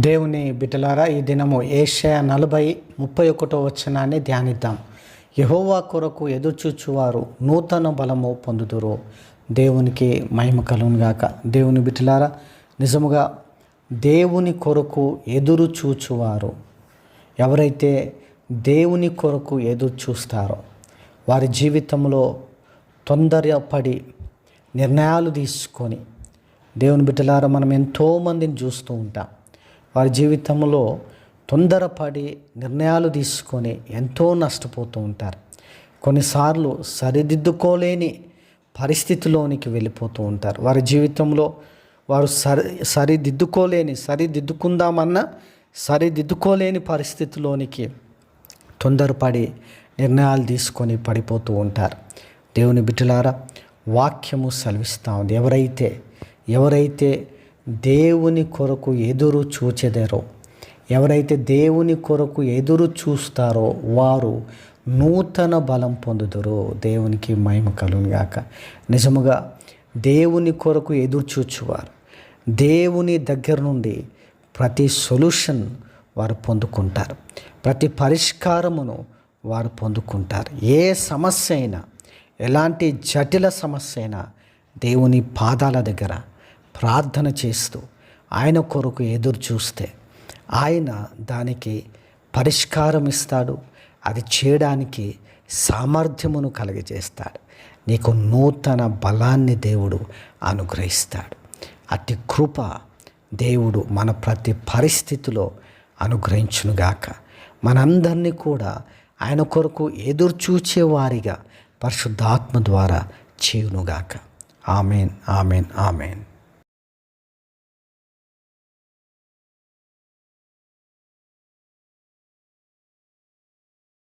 దేవుని బిడ్డలారా ఈ దినము ఏషియా నలభై ముప్పై ఒకటో వచనాన్ని ధ్యానిద్దాం. యహోవా కొరకు ఎదురుచూచువారు నూతన బలము పొందుదురు. దేవునికి మహిమ కలుగును గాక. దేవుని బిడ్డలారా నిజముగా దేవుని కొరకు ఎదురు చూచువారు ఎవరైతే దేవుని కొరకు ఎదురు చూస్తారో వారి జీవితంలో తొందరపడి నిర్ణయాలు తీసుకొని దేవుని బిడ్డలారా మనం ఎంతోమందిని చూస్తూ ఉంటాం. వారి జీవితంలో తొందరపడి నిర్ణయాలు తీసుకొని ఎంతో నష్టపోతూ ఉంటారు. కొన్నిసార్లు సరిదిద్దుకోలేని పరిస్థితిలోనికి వెళ్ళిపోతూ ఉంటారు. వారి జీవితంలో వారు సరి సరిదిద్దుకోలేని సరిదిద్దుకుందామన్నా సరిదిద్దుకోలేని పరిస్థితిలోనికి తొందరపడి నిర్ణయాలు తీసుకొని పడిపోతూ ఉంటారు. దేవుని బిడ్డలారా వాక్యము సెలవిస్తూ ఉంది. ఎవరైతే ఎవరైతే దేవుని కొరకు ఎదురు చూచెదరో. ఎవరైతే దేవుని కొరకు ఎదురు చూస్తారో వారు నూతన బలం పొందుదురు. దేవునికి మహిమ కలుగాక నిజముగా దేవుని కొరకు ఎదురు చూచువారు. దేవుని దగ్గర నుండి ప్రతి సొల్యూషన్ వారు పొందుకుంటారు. ప్రతి పరిష్కారమును వారు పొందుకుంటారు. ఏ సమస్య అయినా ఎలాంటి జటిల సమస్య అయినా దేవుని పాదాల దగ్గర ప్రార్థన చేస్తూ ఆయన కొరకు ఎదురు చూస్తే ఆయన దానికి పరిష్కారం ఇస్తాడు అది చేయడానికి సామర్థ్యమును కలిగజేస్తాడు. నీకు నూతన బలాన్ని దేవుడు అనుగ్రహిస్తాడు. అతి కృప దేవుడు మన ప్రతి పరిస్థితిలో అనుగ్రహించునుగాక. మనందరినీ కూడా ఆయన కొరకు ఎదురుచూచేవారిగా పరిశుద్ధాత్మ ద్వారా చేయునుగాక. Amen amen amen.